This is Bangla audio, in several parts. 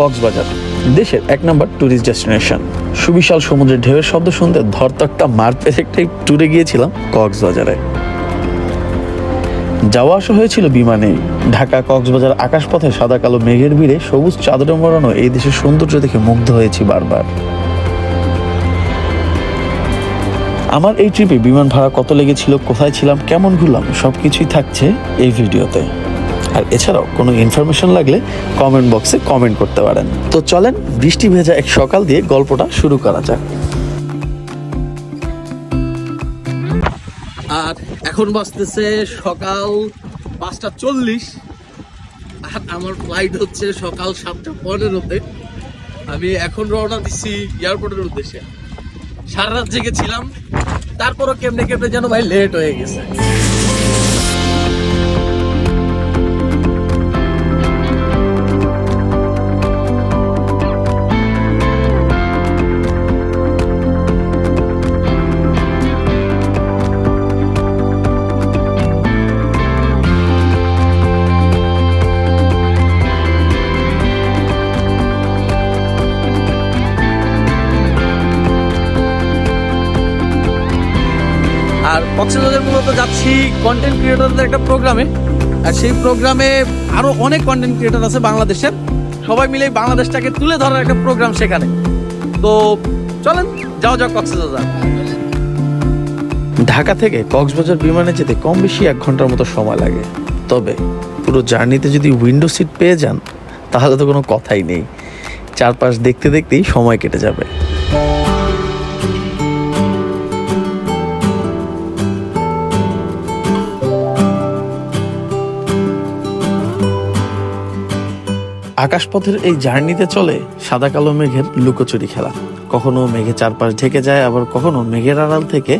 কক্সবাজার, দেশের এক নম্বর ট্যুরিস্ট ডেস্টিনেশন সুবিশাল সমুদ্রের ঢেউয়ের শব্দ শুনতে ধরতকটা মারপেট একটাই ট্যুরে গিয়েছিলাম কক্সবাজারে। যাওয়া আসা হয়েছিল বিমানে। ঢাকা কক্সবাজার আকাশপথে সাদা কালো মেঘের ভিড়ে সবুজ চাদরে মরানো এই দেশের সৌন্দর্য দেখে মুগ্ধ হয়েছি বারবার। আমার এই ট্রিপে বিমান ভাড়া কত লেগেছিল, কোথায় ছিলাম, কেমন ঘুরলাম সব কিছুই থাকছে এই ভিডিওতে আর এছাড়াও কোনো ইনফরমেশন লাগলে কমেন্ট বক্সে কমেন্ট করতে পারেন। তো চলেন বৃষ্টি ভেজা এক সকাল দিয়ে গল্পটা শুরু করা যাক। আর এখন বাজতেছে সকাল পাঁচটা চল্লিশ। আর আমার ফ্লাইট হচ্ছে সকাল সাতটা পনেরোতে। আমি এখন রওনা দিচ্ছি এয়ারপোর্টের উদ্দেশ্যে। সারা রাত জেগেছিলাম। তারপরও কেমনে কেমনে যেন ভাই লেট হয়ে গেছে। কক্সবাজার মূলত যাচ্ছি কন্টেন্ট ক্রিয়েটরদের একটা প্রোগ্রামে আর সেই প্রোগ্রামে আরও অনেক কন্টেন্ট ক্রিয়েটর আছে বাংলাদেশের। সবাই মিলে বাংলাদেশটাকে তুলে ধরার একটা প্রোগ্রাম সেখানে। তো চলেন যাও যাও কক্সবাজার ঢাকা থেকে কক্সবাজার বিমানে যেতে কম বেশি এক ঘণ্টার মতো সময় লাগে। তবে পুরো জার্নিতে যদি উইন্ডো সিট পেয়ে যান, তাহলে তো কোনো কথাই নেই। চারপাশ দেখতে দেখতেই সময় কেটে যাবে। আকাশপথের এই জার্নিতে চলে সাদা কালো মেঘের লুকোচুরি খেলা। কখনো মেঘে চারপাশ ঢেকে যায়, আবার কখনো মেঘের আড়াল থেকে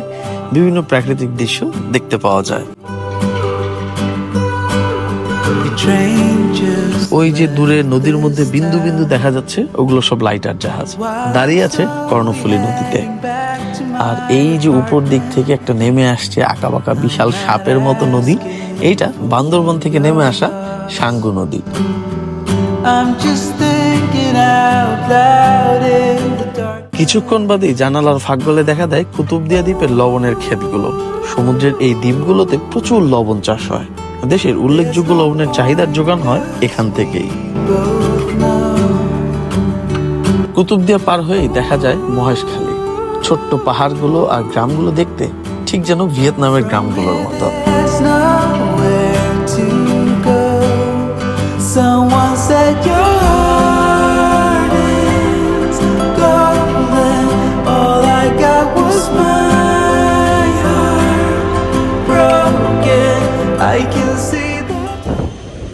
বিভিন্ন প্রাকৃতিক দৃশ্য দেখতে পাওয়া যায়। ওই যে দূরে নদীর মধ্যে বিন্দু বিন্দু দেখা যাচ্ছে, ওগুলো সব লাইটার জাহাজ। দাঁড়িয়ে আছে কর্ণফুলী নদীতে। আর এই যে উপর দিক থেকে একটা নেমে আসছে আঁকাবাঁকা বিশাল সাপের মতো নদী, এইটা বান্দরবন থেকে নেমে আসা সাঙ্গু নদী। কিছুক্ষণ বাদেই জানালার ফাঁক গলে দেখা দেয় কুতুবদিয়া দ্বীপের লবণের ক্ষেতগুলো সমুদ্রের এই দ্বীপগুলোতে প্রচুর লবণ চাষ হয়। দেশের উল্লেখযোগ্য লবণের চাহিদার যোগান হয় এখান থেকেই। কুতুবদিয়া পার হয়েই দেখা যায় মহেশখালী ছোট্ট পাহাড়গুলো আর গ্রামগুলো দেখতে ঠিক যেন ভিয়েতনামের গ্রামগুলোর মতো।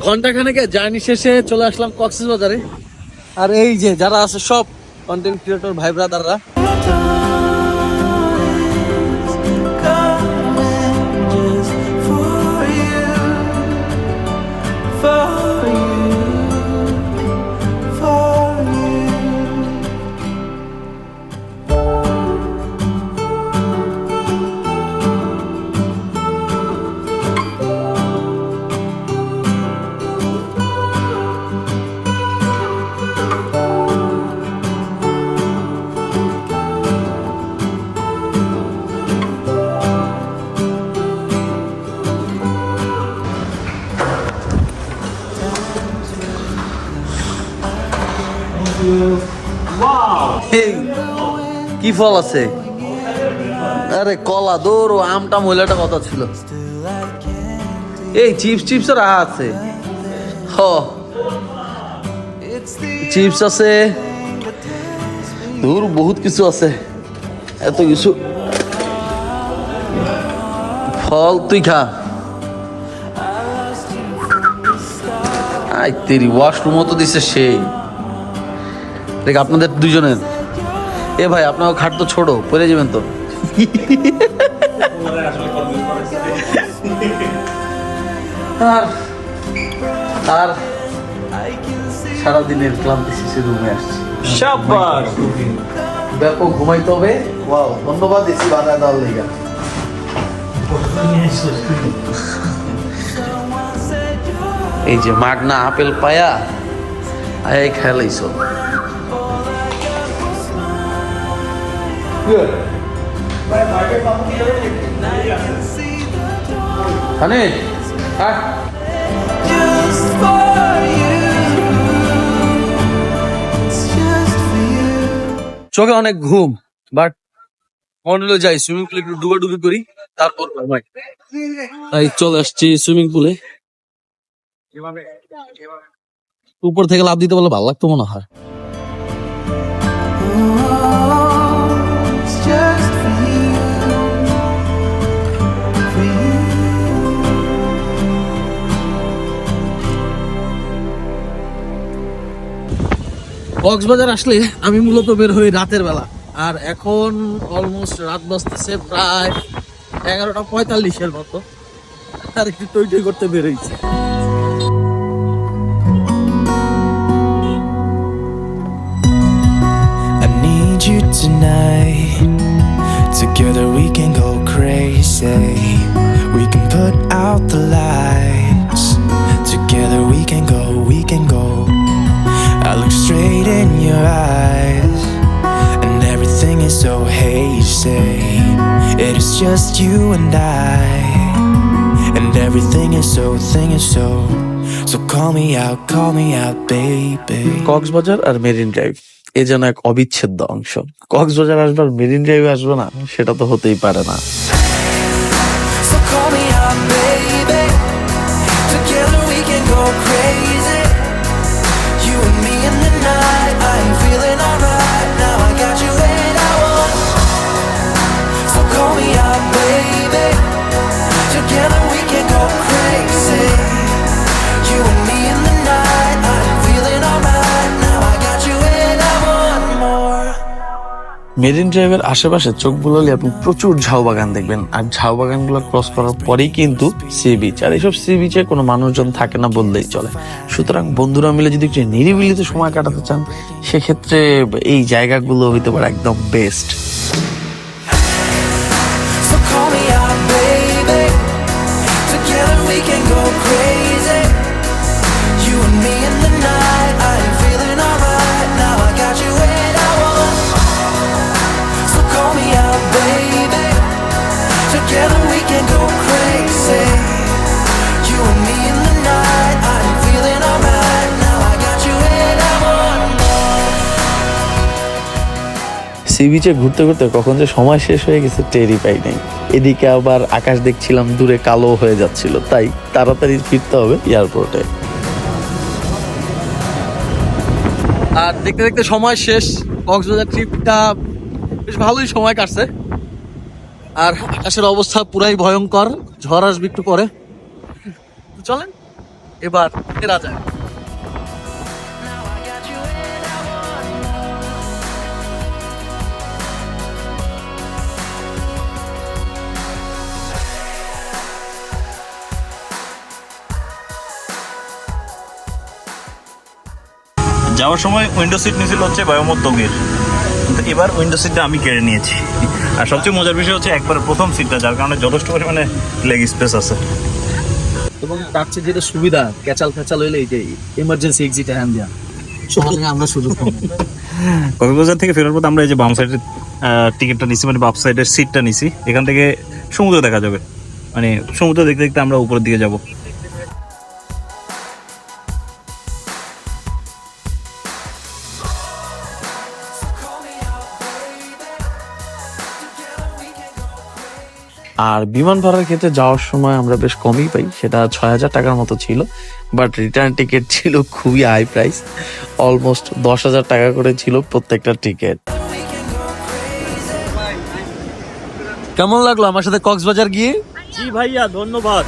ঘন্টাখানেকে জার্নি শেষে চলে আসলাম কক্সবাজারে। আর এই যে যারা আছে সব কন্টেন্ট ক্রিয়েটর ভাই ব্রাদাররা কি ফল আছে? আরে কলা ও আমটা মহিলাটা কথা ছিল। এই, চিপস চিপস রাহা আছে। হ। চিপস আছে। দূর বহুত কিছু আছে। এত কিছু। ফল তুই খা। আই, তেরি ওয়াশরুমও তো দিছে সেই দেখ, আপনাদের দুজনের। এ ভাই আপনার খাট তো ছোট পরে যাবেন তো। আর আর সারাদিনের ক্লান্তি শেষে রুমে আসছি। ব্যাপক ঘুমাইতে হবে। ওয়াও ধন্যবাদ এসি বাধা দেওয়ার লেগা। এই যে মাগনা আপেল পায়া এই খেলাইছ। For you. চোখে অনেক ঘুম বাট মনে হলো যাই সুইমিং পুলে একটু ডুবাডুবি করি তারপর ঘুমাই তাই চলে আসছি সুইমিং পুলে উপর থেকে লাভ দিতে বলে ভালো লাগতো মনে হয়। কক্সবাজার আসলে আমি মূলত বের হই রাতের বেলা আর এখন অলমোস্ট রাত বাজতেছে প্রায় এগারোটা পঁয়তাল্লিশের মতো আর একটু টই করতে বের হয়েছে I need you tonight. Together we can go crazy. We can put out the lights. Everything is so hazy. It is just you and I, and everything is so, thing is so. So call me out, call me out, baby. Cox's Bazar R marine drive এ যেন এক অবিচ্ছেদ্য অংশ কক্সবাজার আসবে আর মেরিন ড্রাইভে আসবে না সেটা তো হতেই পারে না So call me out, baby. Together we can go crazy. Marine ড্রাইভের আশেপাশে চোখ বুলালে আপনি প্রচুর ঝাউ বাগান দেখবেন। আর ঝাউ বাগানগুলো ক্রস করার পরেই কিন্তু সি বিচ আর এইসব সি বিচে কোনো মানুষজন থাকে না বললেই চলে। সুতরাং বন্ধুরা মিলে যদি একটু নিরিবিলিতে সময় কাটাতে চান, সেক্ষেত্রে এই জায়গাগুলো হইতে পারে একদম বেস্ট সি বিচে ঘুরতে ঘুরতে কখন যে সময় শেষ হয়ে গেছে টেরই পাই নাই। এদিকে আবার আকাশ দেখছিলাম দূরে কালো হয়ে যাচ্ছিল, তাই তাড়াতাড়ি ফিরতে হবে এয়ারপোর্টে। আর দেখতে দেখতে সময় শেষ, কক্সবাজার ট্রিপটা বেশ ভালোই সময় কাটছে। আর আকাশের অবস্থা পুরাই ভয়ঙ্কর, ঝড় আসবে একটু পরে। চলেন, এবার ফেরা যায় যাওয়ার সময় উইন্ডো সিট নিয়েছিল হচ্ছে বায়োমোদ্যোগের কিন্তু এবার উইন্ডো সিটটা আমি কেড়ে নিয়েছি। আর সবচেয়ে মজার বিষয় হচ্ছে একবার প্রথম সিটটা যার কারণে যথেষ্ট পরিমাণে লেগ স্পেস আছে। এবং তার চেয়ে যেটা সুবিধা ক্যাচাল ফ্যাচাল হইলে এই যে ইমার্জেন্সি এক্সিটে হ্যান্ড দেওয়া আমরা সুযোগ পাবো। কক্সবাজার থেকে ফেরার পর আমরা এই যে বাম সাইডের টিকিটটা নিছি মানে বাম সাইডের সিটটা নিছি এখান থেকে সমুদ্র দেখা যাবে। মানে সমুদ্র দেখতে দেখতে আমরা উপরের দিকে যাব। আর বিমান ভাড়ার ক্ষেত্রে যাওয়ার সময় আমরা বেশ কমই পাই, সেটা ছয় হাজার টাকার মতো ছিল বাট রিটার্ন টিকিট ছিল খুবই হাই প্রাইস অলমোস্ট দশ হাজার টাকা করে ছিল প্রত্যেকটা টিকিট কেমন লাগল আমার সাথে কক্সবাজার গিয়ে? জি ভাইয়া, ধন্যবাদ।